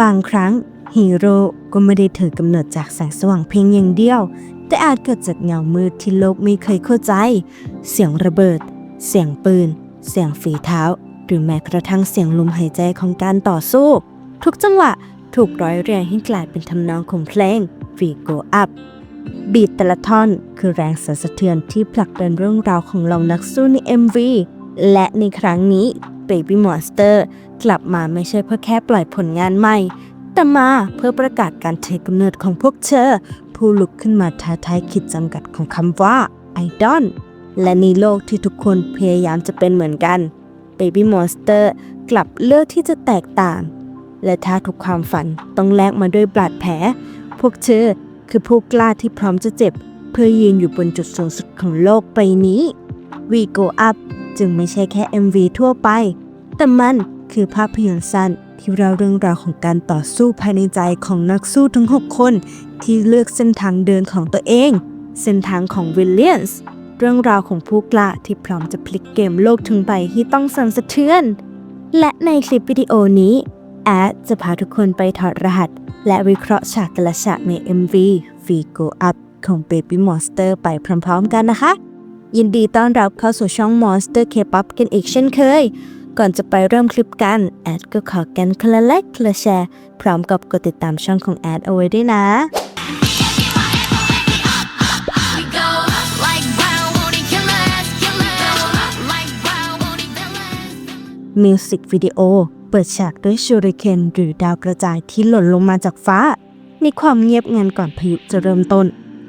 บางครั้งฮีโร่ก็ไม่ได้ถือกำเนิดจากแสงสว่างเพียงอย่างเดียว แต่อาจเกิดจากเงามืดที่โลกไม่เคยเข้าใจ เสียงระเบิด เสียงปืน เสียงฝีเท้า หรือแม้กระทั่งเสียงลมหายใจของการต่อสู้ ทุกจังหวะถูกร้อยเรียงให้กลายเป็นทำนองของเพลง v i Go Up บีทแต่ละท่อนคือแรงสั่นสะเทือนที่ผลักดันเรื่องราวของเหล่านักสู้ใน MV และในครั้งนี้ Baby Monster กลับมาไม่ใช่เพื่อแค่ปล่อยผลงานใหม่ แต่มาเพื่อประกาศการเทกำเนิดของพวกเธอ ผู้ลุกขึ้นมาท้าทายขีดจำกัดของคำว่าไอดอลและในโลกที่ทุกคนพยายามจะเป็นเหมือนกัน Baby Monster กลับเลือกที่จะแตกต่าง และถ้าทุกความฝันต้องแลกมาด้วยบาดแผล พวกเธอคือผู้กล้าที่พร้อมจะเจ็บ เพื่อยืนอยู่บนจุดสูงสุดของโลกใบนี้ We Go Up จึงไม่ใช่แค่ MV ทั่วไป แต่มันคือภาพยนตร์สั้นที่เล่าเรื่องราวของการต่อสู้ภายในใจของนักสู้ทั้ง 6 คน ที่เลือกเส้นทางเดินของตัวเอง เส้นทางของวิลเลียนส์เรื่องราวของผู้กล้าที่พร้อมจะพลิกเกมโลกทั้งใบให้ต้องสั่นสะเทือน และในคลิปวิดีโอนี้ แอดจะพาทุกคนไปถอดรหัส และวิเคราะห์ฉากแต่ละฉากใน MV v i Go Up ของ Baby Monster ไปพร้อมๆกันนะคะ ยินดีต้อนรับเข้าสู่ช่อง Monster K-pop กันอีกเช่นเคย ก่อนจะไปเริ่มคลิปกัน แอดก็ขอกันคนละไลค์คนละแชร์ พร้อมกับกดติดตามช่องของแอดเอาไว้ด้วยนะ We go like brown, won't it kill us? Kill us. Like brown, won't it kill us? มิวสิกวิดีโอเปิดฉากด้วยชูริเคนหรือดาวกระจายที่หล่นลงมาจากฟ้า ในความเงียบงันก่อนพายุจะเริ่มต้น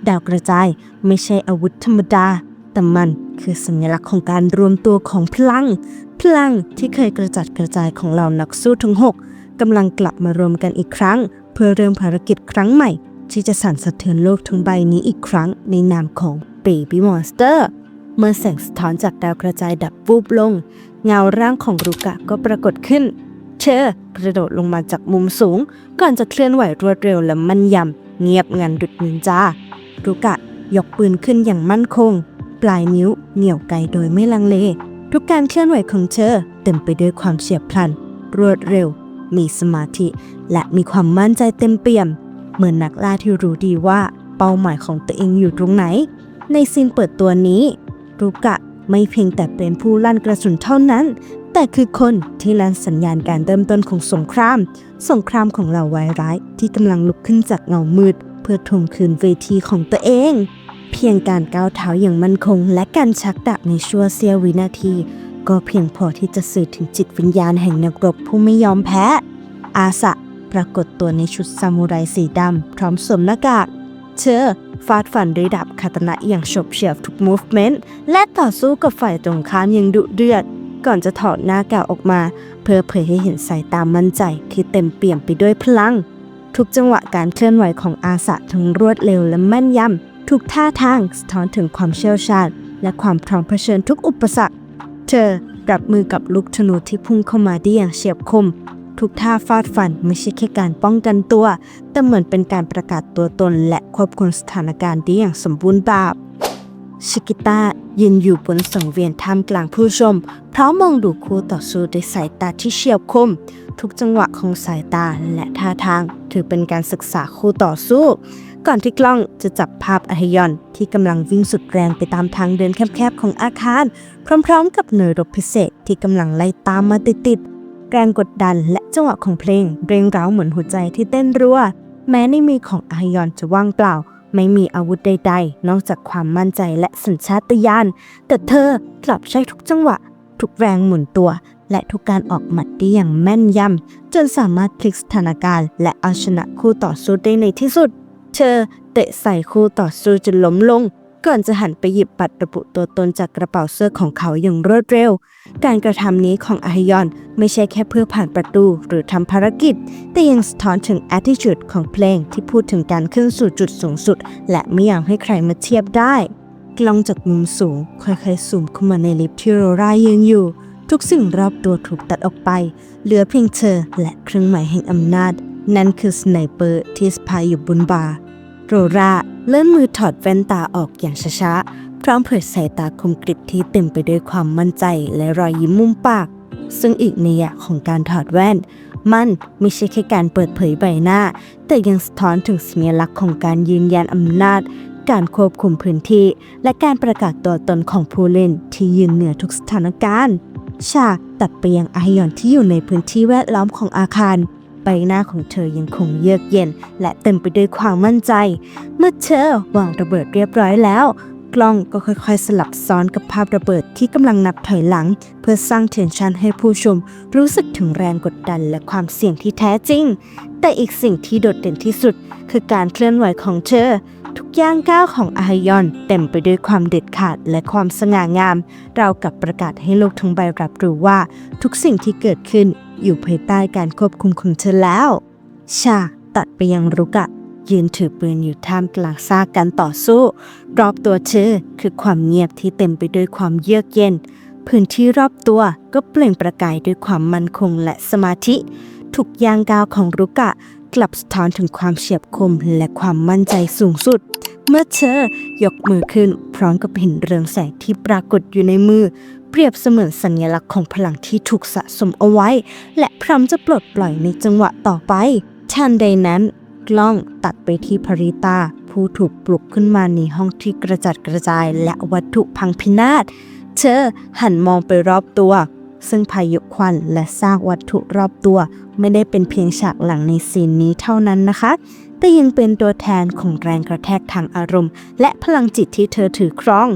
ดาวกระจายไม่ใช่อาวุธธรรมดา แต่มันคือสัญลักษณ์ของการรวมตัวของพลัง พลังที่เคยกระจัดกระจายของเหล่านักสู้ทั้งหกกำลังกลับมารวมกันอีกครั้ง เพื่อเริ่มภารกิจครั้งใหม่ ที่จะสั่นสะเทือนโลกทั้งใบนี้อีกครั้งในนามของ Baby Monster เมื่อแสงสะท้อนจากดาวกระจายดับวูบลง เงาร่างของรุกะก็ปรากฏขึ้นเธอกระโดดลงมาจากมุมสูง ก่อนจะเคลื่อนไหวรวดเร็วและมั่นยำเงียบงันดุดนินจารุกะยกปืนขึ้นอย่างมั่นคง ปลายนิ้วเหนี่ยวไกโดยไม่ลังเล ทุกการเคลื่อนไหวของเธอเต็มไปด้วยความเฉียบพลัน รวดเร็ว มีสมาธิ และมีความมั่นใจเต็มเปี่ยม เหมือนนักล่าที่รู้ดีว่าเป้าหมายของตัวเองอยู่ตรงไหน ในซีนเปิดตัวนี้ รุกะไม่เพียงแต่เป็นผู้ลั่นกระสุนเท่านั้น แต่คือคนที่ลั่นสัญญาณการเริ่มต้นของสงคราม สงครามของเหล่าวายร้ายที่กำลังลุกขึ้นจากเงามืด เพื่อทวงคืนเวทีของตัวเอง เพียงการก้าวเท้าอย่างมั่นคง และการชักดาบในชั่วเสี้ยววินาที ก็เพียงพอที่จะสื่อถึงจิตวิญญาณแห่งนักรบผู้ไม่ยอมแพ้ อาสะปรากฏตัวในชุดซามูไรสีดำ พร้อมสวมหน้ากากเธอฟาดฟันด้วยดาบคาตนะอย่างฉบเฉียวทุก movement และต่อสู้กับฝ่ายตรงข้ามอย่างดุเดือด ก่อนจะถอดหน้ากากออกมา เพื่อเผยให้เห็นสายตามั่นใจที่เต็มเปี่ยมไปด้วยพลัง ทุกจังหวะการเคลื่อนไหวของอาสะทั้งรวดเร็วและแม่นยำ ทุกท่าทางสะท้อนถึงความเชี่ยวชาญ และความพร้อมเผชิญทุกอุปสรรค เธอรับมือกับลูกธนูที่พุ่งเข้ามาได้อย่างเฉียบคม ทุกท่าฟาดฟันไม่ใช่แค่การป้องกันตัว แต่เหมือนเป็นการประกาศตัวตนและควบคุมสถานการณ์ได้อย่างสมบูรณ์แบบชิกิต้ายืนอยู่บนสังเวียนท่ามกลางผู้ชมพร้อมมองดูคู่ต่อสู้ด้วยสายตาที่เฉียบคม ทุกจังหวะของสายตาและท่าทาง ถือเป็นการศึกษาคู่ต่อสู้ ก่อนที่กล้องจะจับภาพอาฮยอนที่กำลังวิ่งสุดแรงไปตามทางเดินแคบๆของอาคาร พร้อมๆ กับหน่วยรบพิเศษที่กำลังไล่ตามมาติดๆ แรงกดดันและจังหวะของเพลงเร่งร้าวเหมือนหัวใจที่เต้นรัว แม้ในมือของอาฮยอนจะว่างเปล่า ไม่มีอาวุธใดๆ นอกจากความมั่นใจและสัญชาตญาณ แต่เธอกลับใช้ทุกจังหวะ ทุกแรงหมุนตัว และทุกการออกหมัดได้อย่างแม่นยำจนสามารถพลิกสถานการณ์ และเอาชนะคู่ต่อสู้ได้ในที่สุด เธอเตะใส่คู่ต่อสู้จนล้มลง ก่อนจะหันไปหยิบบัตรระบุตัวตนจากกระเป๋าเสื้อของเขาอย่างรวดเร็ว การกระทำนี้ของอาฮยอนไม่ใช่แค่เพื่อผ่านประตูหรือทำภารกิจ แต่ยังสะท้อนถึง attitude ของเพลงที่พูดถึงการขึ้นสู่จุดสูงสุด และไม่อยากให้ใครมาเทียบได้กล้องจากมุมสูงค่อยๆซูมเข้ามาในลิฟต์ที่โรรายืนอยู่ ทุกสิ่งรอบตัวถูกตัดออกไป เหลือเพียงเธอและเครื่องหมายแห่งอำนาจ นั่นคือสไนเปอร์ที่สะพายอยู่บนบาร์โรราเลื่อนมือถอดแว่นตาออกอย่างช้าๆ พร้อมเผยสายตาคมกริบที่เต็มไปด้วยความมั่นใจและรอยยิ้มมุมปาก ซึ่งอีกนัยะของการถอดแว่น มันไม่ใช่แค่การเปิดเผยใบหน้า แต่ยังสะท้อนถึงสัญลักษณ์ของการยืนยันอำนาจ การควบคุมพื้นที่ และการประกาศตัวตนของผู้เล่นที่ยืนเหนือทุกสถานการณ์ ฉากตัดไปยังอาฮยอนที่อยู่ในพื้นที่แวดล้อมของอาคาร หน้าของเธอยังคงเยือกเย็น และเต็มไปด้วยความมั่นใจ เมื่อเธอวางระเบิดเรียบร้อยแล้ว กล้องก็ค่อยๆ สลับซ้อนกับภาพระเบิดที่กำลังนับถอยหลัง เพื่อสร้างเทนชันให้ผู้ชม รู้สึกถึงแรงกดดันและความเสี่ยงที่แท้จริง แต่อีกสิ่งที่โดดเด่นที่สุด คือการเคลื่อนไหวของเธอ ทุกย่างก้าวของอาฮยอนเต็มไปด้วยความเด็ดขาดและความสง่างาม เรากับประกาศให้โลกทั้งใบรับรู้ว่า ทุกสิ่งที่เกิดขึ้นอยู่ภายใต้การควบคุมของเธอแล้วฉาตัดไปยังรุกะยืนถือปืนอยู่ท่ามกลางซากการต่อสู้ รอบตัวเธอคือความเงียบที่เต็มไปด้วยความเยือกเย็น พื้นที่รอบตัวก็เปล่งประกายด้วยความมั่นคงและสมาธิ ทุกยางกาวของรุกะ กลับสะท้อนถึงความเฉียบคมและความมั่นใจสูงสุด เมื่อเธอยกมือขึ้น พร้อมกับเห็นเรืองแสงที่ปรากฏอยู่ในมือ เปรียบเสมือนสัญลักษณ์ของพลังที่ถูกสะสมเอาไว้ และพร้อมจะปลดปล่อยในจังหวะต่อไปทันใดนั้นกล้องตัดไปที่ภริตาผู้ถูกปลุกขึ้นมาในห้องที่กระจัดกระจายและวัตถุพังพินาศ เธอหันมองไปรอบตัว ซึ่งพายุควันและซากวัตถุรอบตัว ไม่ได้เป็นเพียงฉากหลังในซีนนี้เท่านั้นนะคะ แต่ยังเป็นตัวแทนของแรงกระแทกทางอารมณ์ และพลังจิตที่เธอถือครอง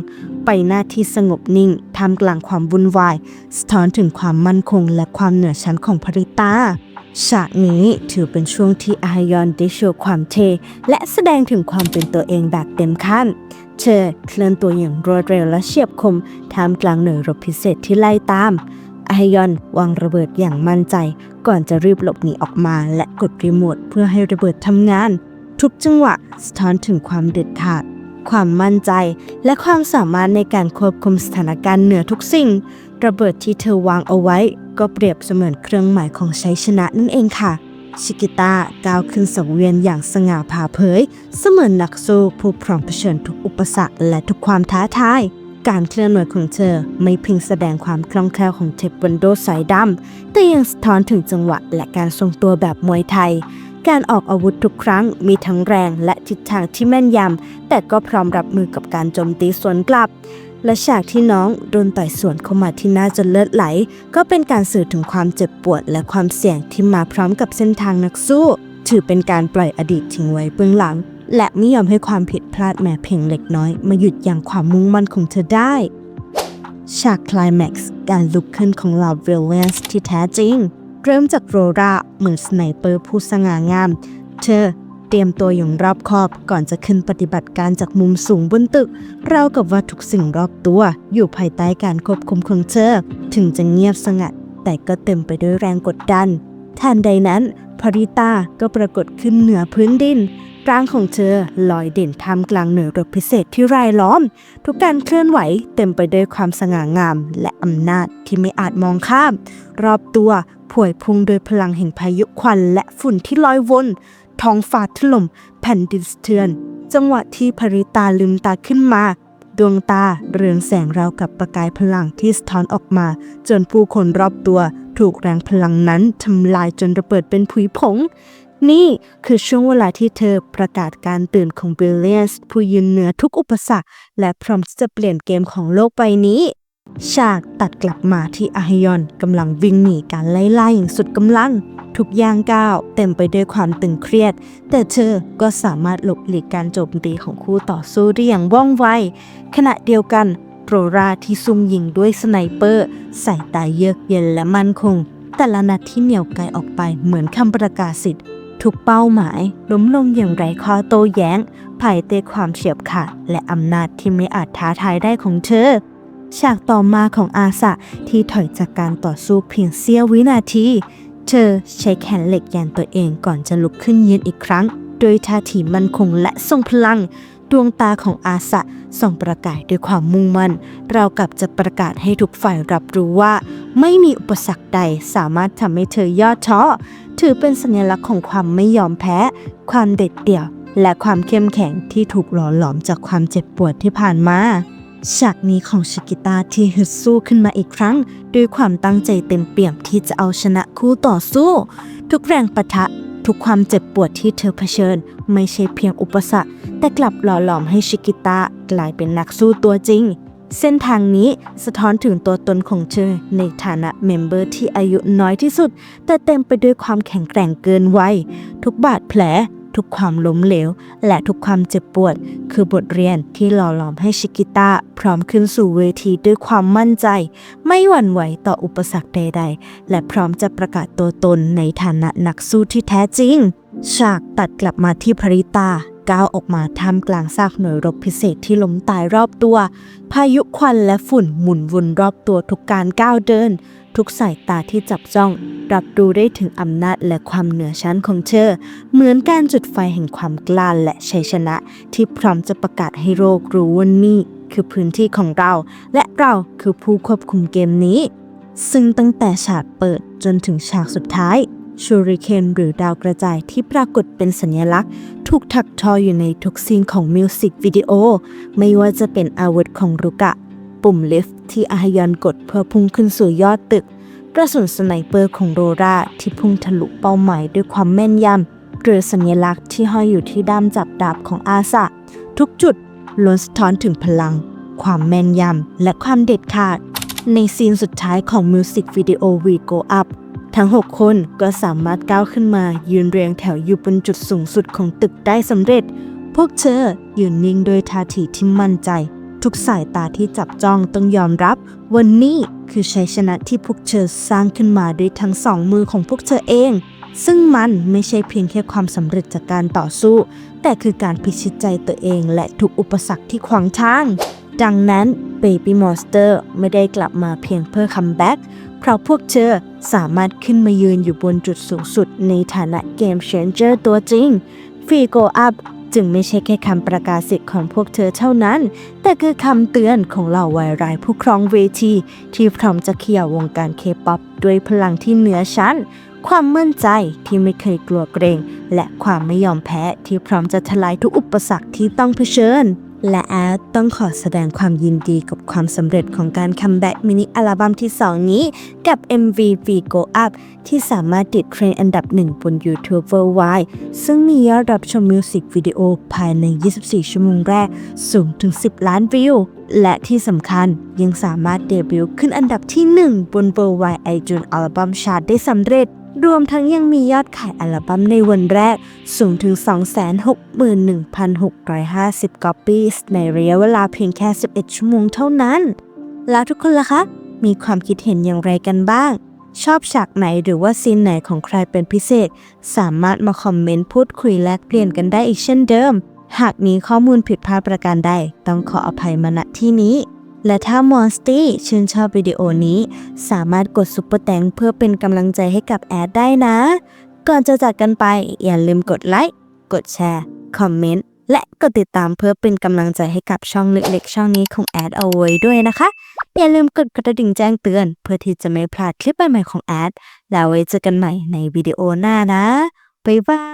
ไปหน้าที่สงบนิ่งท่ามกลางความวุ่นวาย สะท้อนถึงความมั่นคงและความเหนือชั้นของภริตาฉากนี้ถือเป็นช่วงที่อายอนได้โชว์ความเท และแสดงถึงความเป็นตัวเองแบบเต็มขั้น เธอเคลื่อนตัวอย่างรวดเร็วและเฉียบคมท่ามกลางหน่วยรบพิเศษที่ไล่ตาม อาฮยอนวางระเบิดอย่างมั่นใจ ก่อนจะรีบหลบหนีออกมา และกดรีโมทเพื่อให้ระเบิดทำงาน ทุกจังหวะสะท้อนถึงความเด็ดขาด ความมั่นใจ และความสามารถในการควบคุมสถานการณ์เหนือทุกสิ่ง ระเบิดที่เธอวางเอาไว้ ก็เปรียบเสมือนเครื่องหมายของชัยชนะนั่นเองค่ะชิกิต้าก้าวขึ้นสังเวียนอย่างสง่าผ่าเผย เสมือนนักสู้ผู้พร้อมเผชิญทุกอุปสรรคและทุกความท้าทาย การเคลื่อนไหวของเธอไม่เพียงแสดงความคล่องแคล่วของเทควันโดสายดำ แต่ยังสะท้อนถึงจังหวะและการทรงตัวแบบมวยไทย การออกอาวุธทุกครั้งมีทั้งแรงและทิศทางที่แม่นยำ แต่ก็พร้อมรับมือกับการโจมตีสวนกลับ และฉากที่น้องโดนต่อยสวนเข้ามาที่หน้าจนเลือดไหล ก็เป็นการสื่อถึงความเจ็บปวดและความเสี่ยงที่มาพร้อมกับเส้นทางนักสู้ ถือเป็นการปล่อยอดีตทิ้งไว้เบื้องหลัง และไม่ยอมให้ความผิดพลาดแม้เพียงเล็กน้อย มาหยุดยั้งความมุ่งมั่นของเธอได้ฉากคลายแม็กซ์การลุกขึ้นของเหล่าเวลเลนส์ที่แท้จริง เริ่มจากโรราเหมือนสไนเปอร์ผู้สง่างาม เธอเตรียมตัวอย่างรอบคอบก่อนจะขึ้นปฏิบัติการจากมุมสูงบนตึกราวกับว่าทุกสิ่งรอบตัว อยู่ภายใต้การควบคุมของเธอ ถึงจะเงียบสงัด แต่ก็เต็มไปด้วยแรงกดดันทันใดนั้นพริตาก็ปรากฏขึ้นเหนือพื้นดิน ร่างของเธอลอยเด่นท่ามกลางเหน่วยรบพิเศษที่รายล้อม ทุกการเคลื่อนไหวเต็มไปด้วยความสง่างาม และอำนาจที่ไม่อาจมองข้าม รอบตัวผวยพุ่งโดยพลังแห่งพายุควันและฝุ่นที่ลอยวนท้องฟ้าถล่มแผ่นดินสะเทือน จังหวะที่ภริตาลืมตาขึ้นมา ดวงตาเรืองแสงราวกับประกายพลังที่สะท้อนออกมา จนผู้คนรอบตัว ถูกแรงพลังนั้นทำลายจนระเบิดเป็นผุยผง นี่คือช่วงเวลาที่เธอประกาศการตื่นของบิลเลียนส์ผู้ยืนเหนือทุกอุปสรรค และพร้อมที่จะเปลี่ยนเกมของโลกใบนี้ ฉากตัดกลับมาที่อาฮยอนกำลังวิ่งหนีการไล่ล่าอย่างสุดกำลัง ทุกย่างก้าว เต็มไปด้วยความตึงเครียด แต่เธอก็สามารถหลบหลีกการโจมตีของคู่ต่อสู้ได้อย่างว่องไว ขณะเดียวกันโรราที่ซุ่มยิงด้วยสไนเปอร์สายตายเยือกเย็นและมั่นคง แต่ละนัดที่เหนี่ยวไกลออกไปเหมือนคำประกาศสิทธิ์ ทุกเป้าหมายล้มลงอย่างไร้ข้อโต้แย้ง ภายใต้ความเฉียบขาดและอำนาจที่ไม่อาจท้าทายได้ของเธอ ฉากต่อมาของอาสะที่ถอยจากการต่อสู้เพียงเสี้ยววินาที เธอใช้แขนเหล็กยันตัวเองก่อนจะลุกขึ้นยืนอีกครั้ง โดยท่าทีมั่นคงและทรงพลัง ดวงตาของอาสะส่องประกายด้วยความมุ่งมั่น เรากับจะประกาศให้ทุกฝ่ายรับรู้ว่า ไม่มีอุปสรรคใดสามารถทำให้เธอย่อท้อ ถือเป็นสัญลักษณ์ของความไม่ยอมแพ้ ความเด็ดเดี่ยว และความเข้มแข็งที่ถูกหล่อหลอมจากความเจ็บปวดที่ผ่านมาฉากนี้ของชิกิตาที่ฮึดสู้ขึ้นมาอีกครั้ง ด้วยความตั้งใจเต็มเปี่ยมที่จะเอาชนะคู่ต่อสู้ ทุกแรงปะทะ ทุกความเจ็บปวดที่เธอเผชิญ ไม่ใช่เพียงอุปสรรค แต่กลับหล่อหลอมให้ชิกิตากลายเป็นนักสู้ตัวจริง เส้นทางนี้สะท้อนถึงตัวตนของเธอในฐานะเมมเบอร์ที่อายุน้อยที่สุด แต่เต็มไปด้วยความแข็งแกร่งเกินวัยทุกบาดแผล ทุกความล้มเหลว และทุกความเจ็บปวด คือบทเรียนที่หล่อหลอมให้ชิกิต้าพร้อมขึ้นสู่เวทีด้วยความมั่นใจ ไม่หวั่นไหวต่ออุปสรรคใด ๆ และพร้อมจะประกาศตัวตนในฐานะนักสู้ที่แท้จริง ฉากตัดกลับมาที่ภริตา ก้าวออกมาท่ามกลางซากหน่วยรบพิเศษที่ล้มตายรอบตัว พายุควันและฝุ่นหมุนวนรอบตัวทุกการก้าวเดิน ทุกสายตาที่จับจ้อง รับรู้ได้ถึงอำนาจและความเหนือชั้นของเธอเหมือนการจุดไฟแห่งความกล้าและชัยชนะ ที่พร้อมจะประกาศให้โลกรู้ว่านี่คือพื้นที่ของเรา และเราคือผู้ควบคุมเกมนี้ ซึ่งตั้งแต่ฉากเปิดจนถึงฉากสุดท้าย ชูริเคนหรือดาวกระจายที่ปรากฏเป็นสัญลักษณ์ ถูกถักทออยู่ในทุกซีนของมิวสิกวิดีโอ ไม่ว่าจะเป็นอาวุธของรุกะ ปุ่มลิฟต์ที่อาฮยอนกดเพื่อพุ่งขึ้นสู่ยอดตึก กระสุนสไนเปอร์ของโรราที่พุ่งทะลุเป้าหมายด้วยความแม่นยำหรือสัญลักษณ์ที่ห้อยอยู่ที่ด้ามจับดาบของอาซาทุกจุดล้วนสะท้อนถึงพลัง ความแม่นยำและความเด็ดขาด ในซีนสุดท้ายของมิวสิกวิดีโอ We Go Up ทั้ง 6 คนก็สามารถก้าวขึ้นมา ยืนเรียงแถวอยู่บนจุดสูงสุดของตึกได้สำเร็จ พวกเธอยืนนิ่งโดยท่าทีที่มั่นใจ ทุกสายตาที่จับจ้องต้องยอมรับ วันนี้คือชัยชนะที่พวกเธอสร้างขึ้นมาด้วยทั้งสองมือของพวกเธอเอง ซึ่งมันไม่ใช่เพียงแค่ความสำเร็จจากการต่อสู้ แต่คือการพิชิตใจตัวเองและทุกอุปสรรคที่ขวางทางดังนั้น Baby Monster ไม่ได้กลับมาเพียงเพื่อคัมแบ็ก เพราะพวกเธอสามารถขึ้นมายืนอยู่บนจุดสูงสุดในฐานะเกมเชนเจอร์ตัวจริง f r e e Go Up จึงไม่ใช่แค่คำประกาศสิทธิ์ของพวกเธอเท่านั้น แต่คือคำเตือนของเหล่าวายรายผู้ครองเวที ที่พร้อมจะเขี่ยวงการเคป๊อปด้วยพลังที่เหนือชั้น ความมั่นใจที่ไม่เคยกลัวเกรง และความไม่ยอมแพ้ที่พร้อมจะทลายทุกอุปสรรคที่ต้องเผชิญ และแอดต้องขอแสดงความยินดีกับความสำเร็จของการคัมแบ็กมินิอัลบั้มที่ 2 นี้กับ MV V Go Up ที่สามารถติดเทรนด์อันดับหนึ่งบน YouTube Worldwide ซึ่งมียอดรับชมมิวสิกวิดีโอภายใน 24 ชั่วโมงแรก สูงถึง 10 ล้านวิว และที่สำคัญยังสามารถเดบิวต์ขึ้นอันดับที่ 1 บน Worldwide iTunes Album Chart ได้สำเร็จ รวมทั้งยังมียอดขายอัลบั้มในวันแรกสูงถึง 261,650 copies ในระยะเวลาเพียงแค่ 11 ชั่วโมงเท่านั้น แล้วทุกคนล่ะคะ มีความคิดเห็นอย่างไรกันบ้าง ชอบฉากไหนหรือว่าซีนไหนของใครเป็นพิเศษ สามารถมาคอมเมนต์พูดคุยแลกเปลี่ยนกันได้อีกเช่นเดิม หากมีข้อมูลผิดพลาดประการใดต้องขออภัยมาณที่นี้ และถ้ามอนสตี้ชื่นชอบวิดีโอนี้ สามารถกดซุปเปอร์แตงเพื่อเป็นกำลังใจให้กับแอดได้นะ ก่อนจะจากกันไป อย่าลืมกดไลค์ กดแชร์ คอมเมนต์ และกดติดตามเพื่อเป็นกำลังใจให้กับช่องเล็กๆช่องนี้ของแอดเอาไว้ด้วยนะคะ อย่าลืมกดกระดิ่งแจ้งเตือน เพื่อที่จะไม่พลาดคลิปใหม่ๆของแอด แล้วไว้เจอกันใหม่ในวิดีโอหน้านะบ๊ายบาย